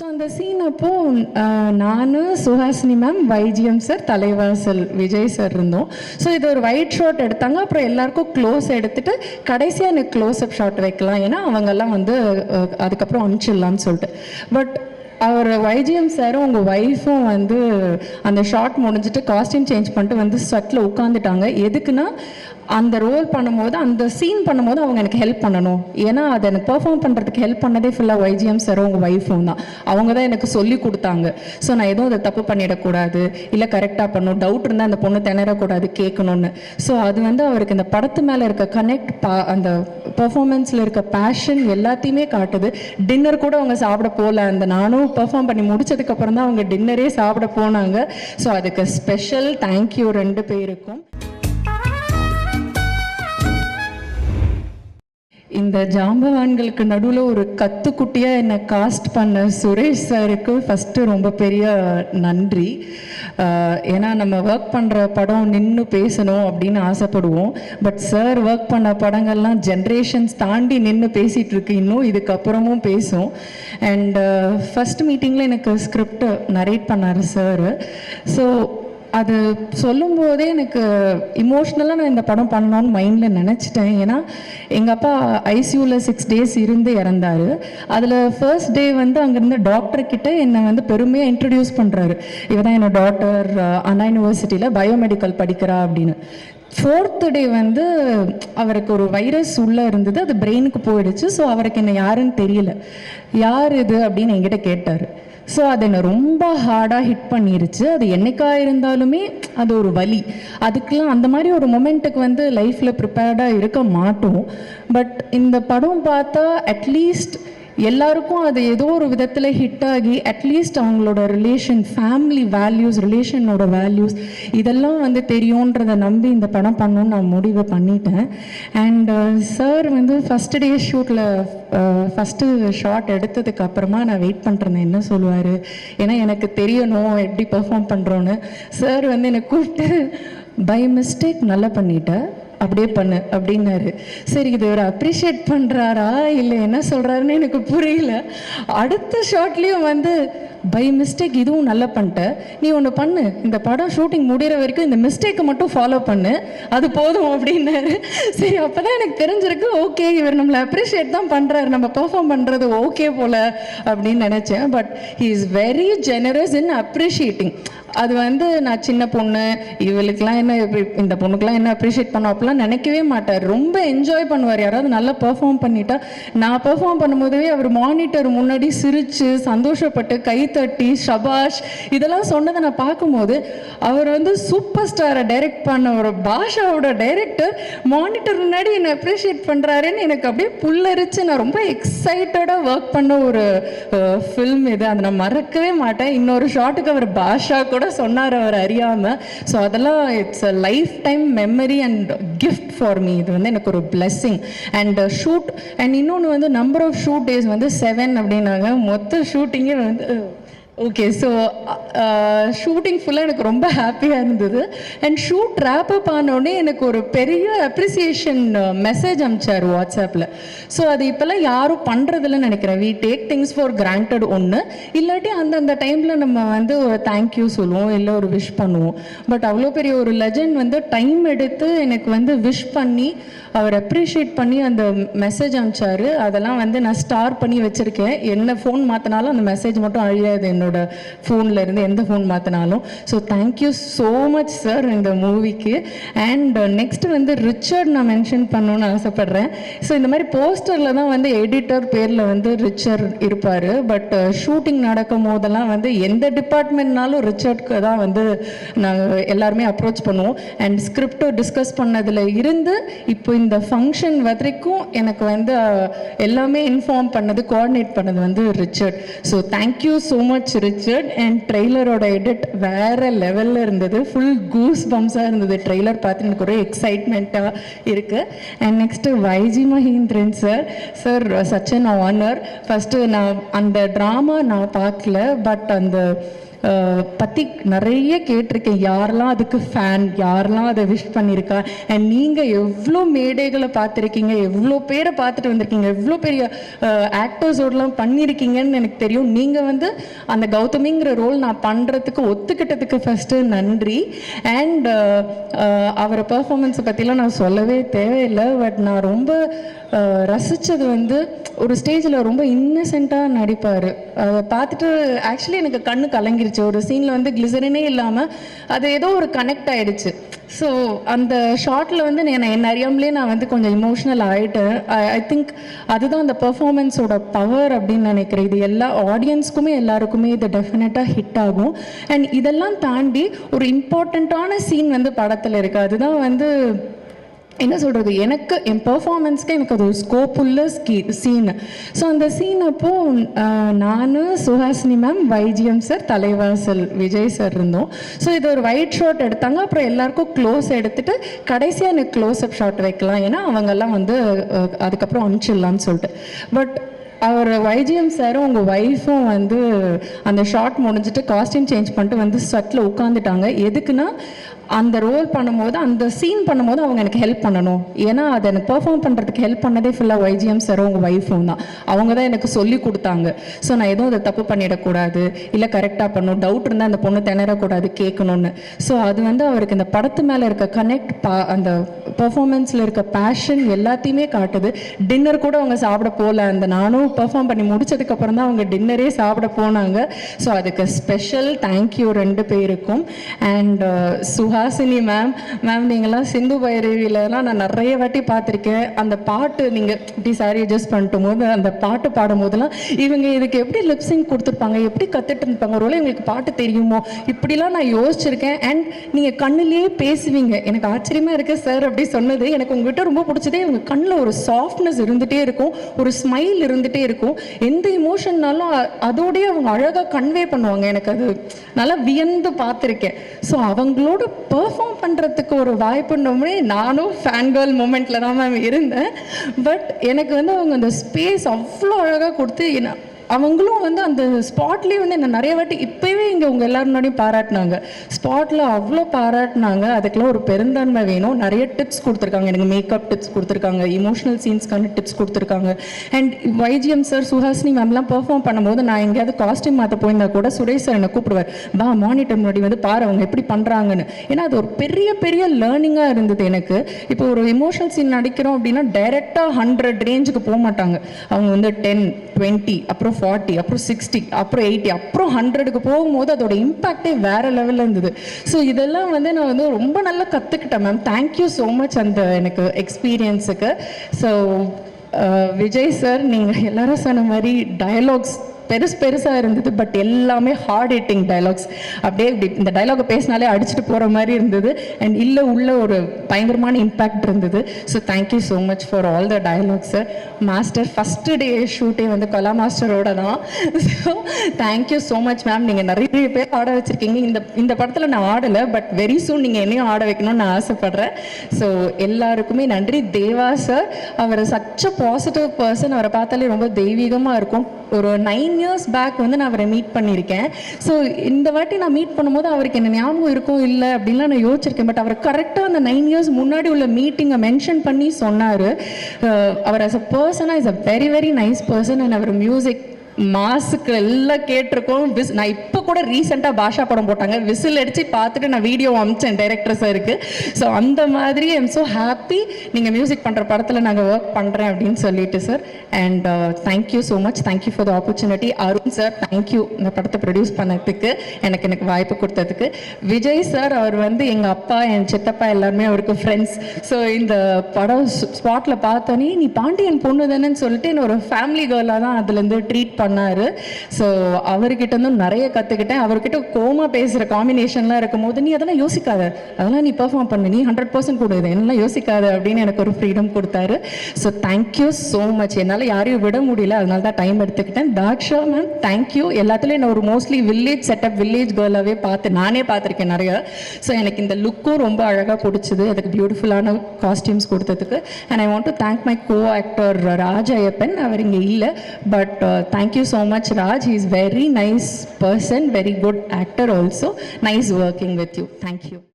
So அந்த scene அப்போ நான் Suhasini ma'am YGM sir Thalaivasal Vijay sir இருந்தோம். ஸோ இது ஒரு ஒயிட் ஷாட் எடுத்தாங்க. அப்புறம் எல்லாருக்கும் க்ளோஸ் எடுத்துட்டு கடைசியாக எனக்கு க்ளோஸ் அப் ஷாட் வைக்கலாம். ஏன்னா அவங்கெல்லாம் வந்து அதுக்கப்புறம் அனுப்பிச்சிடலாம்னு சொல்லிட்டு. பட் அவர் வைஜிஎம் சாரும் உங்கள் ஒய்ஃபும் வந்து அந்த ஷார்ட் முடிஞ்சிட்டு காஸ்டியூம் சேஞ்ச் பண்ணிட்டு வந்து ஸ்வெட்டில் உட்காந்துட்டாங்க எதுக்குன்னா அந்த ரோல் பண்ணும்போது அந்த சீன் பண்ணும்போது அவங்க எனக்கு ஹெல்ப் பண்ணணும். ஏன்னா அதை எனக்கு பெர்ஃபார்ம் பண்ணுறதுக்கு ஹெல்ப் பண்ணதே ஃபுல்லாக ஒய்ஜிஎம் சார் உங்கள் ஒய்ஃபும் தான். அவங்க தான் எனக்கு சொல்லி கொடுத்தாங்க. ஸோ நான் எதுவும் அதை தப்பு பண்ணிடக்கூடாது. இல்லை கரெக்டாக பண்ணணும். டவுட் இருந்தால் அந்த பொண்ணு திணறக்கூடாது கேட்கணும்னு. ஸோ அது வந்து அவருக்கு இந்த படத்து மேலே இருக்க கனெக்ட் பா அந்த பெர்ஃபார்மன்ஸில் இருக்க பேஷன் எல்லாத்தையுமே காட்டுது. டின்னர் கூட அவங்க சாப்பிட போகல. அந்த நானும் பெர்ஃபார்ம் பண்ணி முடிச்சதுக்கப்புறம் தான் அவங்க டின்னரே சாப்பிட போனாங்க. ஸோ அதுக்கு ஸ்பெஷல் தேங்க்யூ ரெண்டு பேருக்கும். இந்த ஜாம்பவான்களுக்கு நடுவில் ஒரு கத்துக்குட்டியாக என்னை காஸ்ட் பண்ண சுரேஷ் சாருக்கு ஃபஸ்ட்டு ரொம்ப பெரிய நன்றி. ஏன்னா நம்ம ஒர்க் பண்ணுற படம் நின்று பேசணும் அப்படின்னு ஆசைப்படுவோம். பட் சார் ஒர்க் பண்ண படங்கள்லாம் ஜென்ரேஷன்ஸ் தாண்டி நின்று பேசிகிட்டு இருக்கு. இன்னும் இதுக்கப்புறமும் பேசும். அண்ட் ஃபஸ்ட் மீட்டிங்கில் எனக்கு ஸ்கிரிப்ட் நரேட் பண்ணார் சார் ஸோ அது சொல்லும்போதே எனக்கு இமோஷ்னலாக நான் இந்த படம் பண்ணணும்னு மைண்டில் நினச்சிட்டேன். ஏன்னா எங்கள் அப்பா ஐசியூவில் சிக்ஸ் டேஸ் இருந்து இறந்தாரு. அதில் ஃபர்ஸ்ட் டே வந்து அங்கேருந்து டாக்டர்கிட்ட என்னை வந்து பெருமையாக இன்ட்ரடியூஸ் பண்ணுறாரு இவ தான் என்னோட டாக்டர் அண்ணா யூனிவர்சிட்டியில் பயோமெடிக்கல் படிக்கிறா அப்படின்னு. ஃபோர்த்து டே வந்து அவருக்கு ஒரு வைரஸ் உள்ளே இருந்தது. அது பிரெயினுக்கு போயிடுச்சு. ஸோ அவருக்கு என்ன யாருன்னு தெரியல. யார் இது அப்படின்னு என்கிட்ட கேட்டார். ஸோ அது என்னை ரொம்ப ஹார்டாக ஹிட் பண்ணிருச்சு. அது என்னைக்கா இருந்தாலுமே அது ஒரு வலி. அதுக்கெலாம் அந்த மாதிரி ஒரு மொமெண்ட்டுக்கு வந்து லைஃப்பில் ப்ரிப்பேர்டாக இருக்க மாட்டோம். பட் இந்த படம் பார்த்தா அட்லீஸ்ட் எல்லாருக்கும் அது ஏதோ ஒரு விதத்தில் ஹிட் ஆகி அட்லீஸ்ட் அவங்களோட ரிலேஷன் ஃபேமிலி வேல்யூஸ் ரிலேஷனோட வேல்யூஸ் இதெல்லாம் வந்து தெரியுன்றதை நம்பி இந்த படம் பண்ணணும்னு நான் முடிவு பண்ணிட்டேன். அண்ட் சார் uh, வந்து ஃபஸ்ட் டே ஷூட்டில் ஃபஸ்ட்டு ஷாட் எடுத்ததுக்கு அப்புறமா நான் வெயிட் பண்ணுறேன் என்ன சொல்லுவார்? ஏன்னா எனக்கு தெரியணும் எப்படி பெர்ஃபார்ம் பண்ணுறோன்னு சார் வந்து என்னை கூப்பிட்டு பை மிஸ்டேக் நல்லா பண்ணிட்டேன் அப்படியே பண்ணு அப்படின்னாரு. சரி இது ஒரு அப்ரிஷியேட் பண்ணுறாரா இல்லை என்ன சொல்கிறாருன்னு எனக்கு புரியல. அடுத்த ஷார்ட்லேயும் வந்து பை மிஸ்டேக் இதுவும் நல்லா பண்ணிட்ட. நீ ஒன்று பண்ணு. இந்த படம் ஷூட்டிங் முடிகிற வரைக்கும் இந்த மிஸ்டேக்கை மட்டும் ஃபாலோ பண்ணு. அது போதும் அப்படின்னாரு. சரி அப்போ தான் எனக்கு தெரிஞ்சிருக்கு ஓகே இவர் நம்மளை அப்ரிஷியேட் தான் பண்ணுறாரு நம்ம பெர்ஃபார்ம் பண்ணுறது ஓகே போல் அப்படின்னு நினச்சேன். But he is very generous in appreciating அது வந்து நான் சின்ன பொண்ணு இவளுக்கெல்லாம் என்ன இப்படி- இந்த பொண்ணுக்கெலாம் என்ன அப்ரிஷியேட் பண்ணோம் அப்படிலாம் நினைக்கவே மாட்டார். ரொம்ப என்ஜாய் பண்ணுவார். யாராவது நல்லா பெர்ஃபார்ம் பண்ணிட்டா நான் பெர்ஃபார்ம் பண்ணும்போதே அவர் மானிட்டர் முன்னாடி சிரித்து சந்தோஷப்பட்டு கை தட்டி ஷபாஷ் இதெல்லாம் சொன்னதை நான் பார்க்கும்போது அவர் வந்து சூப்பர் ஸ்டாரை டைரக்ட் பண்ண ஒரு பாஷாவோட டைரக்டர் மானிட்டர் முன்னாடி என்னை அப்ரிஷியேட் பண்ணுறாருன்னு எனக்கு அப்படியே புல்லரிச்சு நான் ரொம்ப எக்ஸைட்டடாக ஒர்க் பண்ண ஒரு ஃபில்ம் இது. அதை நான் மறக்கவே மாட்டேன். இன்னொரு ஷாட்டுக்கு அவர் பாஷா கூட சொன்னார் அவர் அறியாமல் ஸோ அதெல்லாம் it's a lifetime memory and gift for me இது வந்து எனக்கு ஒரு பிளெஸ்ஸிங் அண்ட் ஷூட் அண்ட் இன்னொன்று வந்து நம்பர் ஆஃப் ஷூட் டேஸ் வந்து செவன் அப்படின்னாங்க. மொத்த ஷூட்டிங்கே வந்து ஓகே ஸோ ஷூட்டிங் ஃபுல்லாக எனக்கு ரொம்ப ஹாப்பியாக இருந்தது. அண்ட் ஷூட் ரேப் அப் ஆனோடனே எனக்கு ஒரு பெரிய அப்ரிசியேஷன் மெசேஜ் அனுப்பிச்சார் வாட்ஸ்அப்பில் ஸோ அது இப்போல்லாம் யாரும் பண்ணுறதில்லன்னு நினைக்கிறேன். We take things for granted ஒன்று இல்லாட்டி அந்தந்த டைமில் நம்ம வந்து ஒரு தேங்க்யூ சொல்லுவோம் இல்லை ஒரு விஷ் பண்ணுவோம். பட் அவ்வளோ பெரிய ஒரு லெஜண்ட் வந்து டைம் எடுத்து எனக்கு வந்து விஷ் பண்ணி அவர் அப்ரிஷியேட் பண்ணி அந்த மெசேஜ் அனுப்பிச்சாரு. அதெல்லாம் வந்து நான் ஸ்டார் பண்ணி வச்சுருக்கேன். என்ன ஃபோன் மாற்றினாலும் அந்த மெசேஜ் மட்டும் அழியாது. என்னோட ஃபோனில் இருந்து எந்த ஃபோன் மாற்றினாலும் so thank you so much sir இந்த மூவிக்கு அண்ட் நெக்ஸ்ட் வந்து ரிச்சர்ட் நான் மென்ஷன் பண்ணணும்னு ஆசைப்பட்றேன். ஸோ இந்த மாதிரி போஸ்டரில் தான் வந்து எடிட்டர் பேரில் வந்து ரிச்சர் இருப்பார். பட் ஷூட்டிங் நடக்கும் போதெல்லாம் வந்து எந்த டிபார்ட்மெண்ட்னாலும் ரிச்சர்ட்க்கு தான் வந்து நாங்கள் எல்லாருமே அப்ரோச் பண்ணுவோம். அண்ட் ஸ்கிரிப்டை டிஸ்கஸ் பண்ணதில் இருந்து இப்போ இந்த ஃபங்க்ஷன் வரைக்கும் எனக்கு வந்து எல்லாமே இன்ஃபார்ம் பண்ணது கோஆர்டினேட் பண்ணது வந்து Richard. So thank you so much Richard. And ட்ரெய்லரோட edit வேற லெவலில் இருந்தது. ஃபுல் கூஸ் பம்ஸாக இருந்தது. ட்ரெய்லர் பார்த்து எனக்கு ஒரு எக்ஸைட்மெண்ட்டாக இருக்குது and next YG Mahendran sir sir such an honour first நான் அந்த ட்ராமா நான் பார்க்கல பட் அந்த பற்றி நிறைய கேட்டிருக்கேன். யாரெல்லாம் அதுக்கு ஃபேன் யாரெல்லாம் அதை விஷ் பண்ணியிருக்கா? அண்ட் நீங்கள் எவ்வளோ மேடைகளை பார்த்துருக்கீங்க? எவ்வளோ பேரை பார்த்துட்டு வந்திருக்கீங்க? எவ்வளோ பெரிய ஆக்டர்ஸோடலாம் பண்ணியிருக்கீங்கன்னு எனக்கு தெரியும். நீங்கள் வந்து அந்த கௌதமிங்கிற ரோல் நான் பண்ணுறதுக்கு ஒத்துக்கிட்டதுக்கு ஃபஸ்ட்டு நன்றி. அண்ட் அவரை பர்ஃபார்மன்ஸை பற்றிலாம் நான் சொல்லவே தேவையில்லை. பட் நான் ரொம்ப ரசித்தது வந்து ஒரு ஸ்டேஜில் ரொம்ப இன்னசென்ட்டாக நடிப்பார். அதை பார்த்துட்டு ஆக்சுவலி எனக்கு கண்ணு கலங்கிருச்சு. ஒரு சீனில் வந்து கிளிசரினே இல்லாமல் அது ஏதோ ஒரு கனெக்ட் ஆயிடுச்சு. ஸோ அந்த ஷார்ட்டில் வந்து நான் என்ன அறியாமலே நான் வந்து கொஞ்சம் இமோஷ்னல் ஆகிட்டேன் ஐ திங்க் அதுதான் அந்த பெர்ஃபார்மன்ஸோட பவர் அப்படின்னு நினைக்கிறேன். இது எல்லா ஆடியன்ஸ்க்குமே எல்லாருக்குமே இது டெஃபினட்டாக ஹிட் ஆகும். அண்ட் இதெல்லாம் தாண்டி ஒரு இம்பார்ட்டண்ட்டான சீன் வந்து படத்தில் இருக்குது அதுதான் வந்து என்ன சொல்கிறது எனக்கு என் பெர்ஃபார்மன்ஸ்க்கு எனக்கு அது ஒரு ஸ்கோப் உள்ள ஸ்கீ சீனு ஸோ அந்த சீன் அப்போ நான் Suhasini ma'am YGM sir Thalaivasal Vijay sir இருந்தோம். ஸோ இது ஒரு ஒயிட் ஷாட் எடுத்தாங்க. அப்புறம் எல்லாருக்கும் க்ளோஸ் எடுத்துட்டு கடைசியாக எனக்கு க்ளோஸ் அப் ஷாட் வைக்கலாம். ஏன்னா அவங்கெல்லாம் வந்து அதுக்கப்புறம் அனுப்பிச்சிடலான்னு சொல்லிட்டு. பட் அவர் வைஜிஎம் சாரும் உங்கள் ஒய்ஃபும் வந்து அந்த ஷார்ட் முடிஞ்சிட்டு காஸ்டியூம் சேஞ்ச் பண்ணிட்டு வந்து ஸ்வெட்டில் உட்காந்துட்டாங்க எதுக்குன்னா அந்த ரோல் பண்ணும்போது அந்த சீன் பண்ணும்போது அவங்க எனக்கு ஹெல்ப் பண்ணணும். ஏன்னா அதை எனக்கு பெர்ஃபார்ம் பண்ணுறதுக்கு ஹெல்ப் பண்ணதே ஃபுல்லாக ஒய்ஜிஎம் சாரும் உங்கள் ஒய்ஃபும் தான். அவங்க தான் எனக்கு சொல்லி கொடுத்தாங்க. ஸோ நான் எதுவும் அதை தப்பு பண்ணிடக்கூடாது. இல்லை கரெக்டாக பண்ணணும். டவுட் இருந்தால் அந்த பொண்ணு திணறக்கூடாது கேட்கணும்னு. ஸோ அது வந்து அவருக்கு இந்த படத்து மேலே இருக்க கனெக்ட் பா அந்த பெர்ஃபார்மன்ஸில் இருக்க பேஷன் எல்லாத்தையுமே காட்டுது. டின்னர் கூட அவங்க சாப்பிட போகல. அந்த நானும் பெர்ஃபார்ம் பண்ணி முடிச்சதுக்கப்புறம் தான் அவங்க டின்னரே சாப்பிட போனாங்க. ஸோ அதுக்கு ஸ்பெஷல் தேங்க்யூ ரெண்டு பேருக்கும். அண்ட் ஹாசினி மேம் மேம் நீங்கள்லாம் சிந்து பைரவிலலாம் நான் நிறைய வாட்டி பார்த்துருக்கேன். அந்த பாட்டு நீங்கள் இப்படி சாரி அட்ஜஸ்ட் பண்ணிட்டும் போது அந்த பாட்டு பாடும் போதெல்லாம் இவங்க இதுக்கு எப்படி லிப்ஸிங் கொடுத்துருப்பாங்க? எப்படி கற்றுட்டு இருப்பாங்க? ஒரு எங்களுக்கு பாட்டு தெரியுமோ? இப்படிலாம் நான் யோசிச்சிருக்கேன். அண்ட் நீங்கள் கண்ணுலேயே பேசுவீங்க. எனக்கு ஆச்சரியமாக இருக்கு சார் அப்படி சொன்னது. எனக்கு உங்ககிட்ட ரொம்ப பிடிச்சதே உங்கள் கண்ணில் ஒரு சாஃப்ட்னஸ் இருந்துகிட்டே இருக்கும். ஒரு ஸ்மைல் இருந்துகிட்டே இருக்கும். எந்த இமோஷன்னாலும் அதோடய அவங்க அழகாக கன்வே பண்ணுவாங்க. எனக்கு அது நல்லா வியந்து பார்த்துருக்கேன். ஸோ அவங்களோட பெர்ஃபார்ம் பண்ணுறதுக்கு ஒரு வாய்ப்புன்னோடனே நானும் ஃபேன் கேர்ள் மூமெண்ட்டில் தான் மேம் இருந்தேன். பட் எனக்கு வந்து அவங்க அந்த ஸ்பேஸ் அவ்வளோ அழகாக கொடுத்து என்ன அவங்களும் வந்து அந்த ஸ்பாட்லேயே வந்து என்ன நிறைய வாட்டி இப்போவே இங்கே உங்கள் எல்லாரும் முன்னாடியும் பாராட்டினாங்க. ஸ்பாட்டில் அவ்வளோ பாராட்டினாங்க. அதுக்கெல்லாம் ஒரு பெருந்தன்மை வேணும். நிறைய டிப்ஸ் கொடுத்துருக்காங்க. எனக்கு மேக்கப் டிப்ஸ் கொடுத்துருக்காங்க. இமோஷனல் சீன்ஸ்க்கான டிப்ஸ் கொடுத்துருக்காங்க. அண்ட் வைஜிஎம் சார் சுஹாசினி மேம்லாம் பெர்ஃபார்ம் பண்ணும்போது நான் எங்கேயாவது காஸ்டியூம் மாற்ற போயிருந்தா கூட சுரேஷ் சார் என்னை கூப்பிடுவார். வா மானிட்டர் முன்னாடி வந்து பாரு அவங்க எப்படி பண்ணுறாங்கன்னு ஏன்னா அது ஒரு பெரிய பெரிய லேர்னிங்காக இருந்தது எனக்கு. இப்போ ஒரு இமோஷனல் சீன் நடிக்கிறோம் அப்படின்னா டைரெக்டாக ஹண்ட்ரட் ரேஞ்சுக்கு போக மாட்டாங்க அவங்க வந்து டென் டுவெண்ட்டி அப்புறம் ஃபார்ட்டி அப்புறம் சிக்ஸ்டி அப்புறம் எயிட்டி அப்புறம் ஹண்ட்ரடுக்கு போகும்போது அதோட இம்பாக்டே வேற லெவலில் இருந்தது. ஸோ இதெல்லாம் வந்து நான் வந்து ரொம்ப நல்லா கற்றுக்கிட்டேன் மேம் தேங்க்யூ ஸோ மச் அந்த எனக்கு எக்ஸ்பீரியன்ஸுக்கு ஸோ uh, விஜய் சார் நீங்கள் எல்லாரும் சொன்ன மாதிரி டயலாக்ஸ் பெருசு பெருசாக இருந்தது பட் எல்லாமே ஹார்ட் ஹிட்டிங் டயலாக்ஸ் அப்படியே இப்படி இந்த டயலாகை பேசினாலே அடிச்சுட்டு போகிற மாதிரி இருந்தது. அண்ட் இல்லை உள்ள ஒரு பயங்கரமான இம்பேக்ட் இருந்தது. So thank you so much for all the dialogues master first day ஷூட்டே வந்து கலா மாஸ்டரோட தான். So thank you so much ma'am நீங்கள் நிறைய பேர் ஆட வச்சுருக்கீங்க. இந்த இந்த படத்தில் நான் ஆடலை பட் வெரி சூன் நீங்கள் என்னையும் ஆட வைக்கணும்னு நான் ஆசைப்பட்றேன். ஸோ எல்லாருக்குமே நன்றி. தேவா சார் அவர் சச் பாசிட்டிவ் பர்சன் அவரை பார்த்தாலே ரொம்ப தெய்வீகமாக இருக்கும். ஒரு நைன் இயர்ஸ் பேக் வந்து நான் அவரை மீட் பண்ணியிருக்கேன். ஸோ இந்த வாட்டி நான் மீட் பண்ணும்போது அவருக்கு என்ன ஞாபகம் இருக்கும் இல்லை அப்படின்லாம் நான் யோசிச்சிருக்கேன். பட் அவர் கரெக்டாக அந்த நைன் இயர்ஸ் முன்னாடி உள்ள மீட்டிங்கை மென்ஷன் பண்ணி சொன்னார். அவர் அஸ் அ பர்சனாக is a very very nice person and our music மாஸுக்கு எல்லாம் கேட்டிருக்கோம். பிஸ் நான் இப்போ கூட ரீசெண்டாக பாஷா படம் போட்டாங்க. விசில் அடித்து பார்த்துட்டு நான் வீடியோ அமிச்சேன். டைரக்டர் சாருக்கு ஸோ அந்த மாதிரி ஐம் ஸோ ஹாப்பி நீங்கள் மியூசிக் பண்ணுற படத்தில் நாங்கள் ஒர்க் பண்ணுறேன் அப்படின்னு சொல்லிட்டு sir and thank you so much thank you for the opportunity Arun sir thank you இந்த படத்தை ப்ரொடியூஸ் பண்ணதுக்கு எனக்கு எனக்கு வாய்ப்பு கொடுத்ததுக்கு. விஜய் சார் அவர் வந்து எங்கள் அப்பா என் சித்தப்பா எல்லாருமே அவருக்கு ஃப்ரெண்ட்ஸ் ஸோ இந்த படம் ஸ்பாட்டில் பார்த்தோன்னே நீ பாண்டியன் பொண்ணு தானேன்னு சொல்லிட்டு என்ன ஒரு ஃபேமிலி கேர்லாக தான் அதுலேருந்து ட்ரீட் பண்ணார். ஸோ அவர்கிட்ட இருந்தும் நிறைய கற்றுக்கிட்டேன் அவர்கிட்ட கோமா பேசுகிற காம்பினேஷன்லாம் இருக்கும்போது நீ அதெல்லாம் யோசிக்காத. அதெல்லாம் நீ பெர்ஃபார்ம் பண்ணு. நீ ஹண்ட்ரட் பர்சன்ட் கொடு என்னெல்லாம் யோசிக்காது அப்படின்னு எனக்கு ஒரு ஃப்ரீடம் கொடுத்தாரு. ஸோ தேங்க்யூ ஸோ மச் என்னால் யாரையும் விட முடியல. அதனால தான் டைம் எடுத்துக்கிட்டேன். தாக்ஷா மேம் தேங்க்யூ எல்லாத்துலேயும் நான் ஒரு மோஸ்ட்லி வில்லேஜ் செட்டப் வில்லேஜ் கேர்லாகவே பார்த்து நானே பார்த்துருக்கேன் நிறையா. ஸோ எனக்கு இந்த லுக்கும் ரொம்ப அழகாக பிடிச்சது. அதுக்கு பியூட்டிஃபுல்லான காஸ்டியூம்ஸ் கொடுத்ததுக்கு. And I want to thank my co actor Raj Ayyappan. அவர் இங்கே இல்லை. But thank you so much Raj. Is very nice person very good actor also. Nice working with you. Thank you.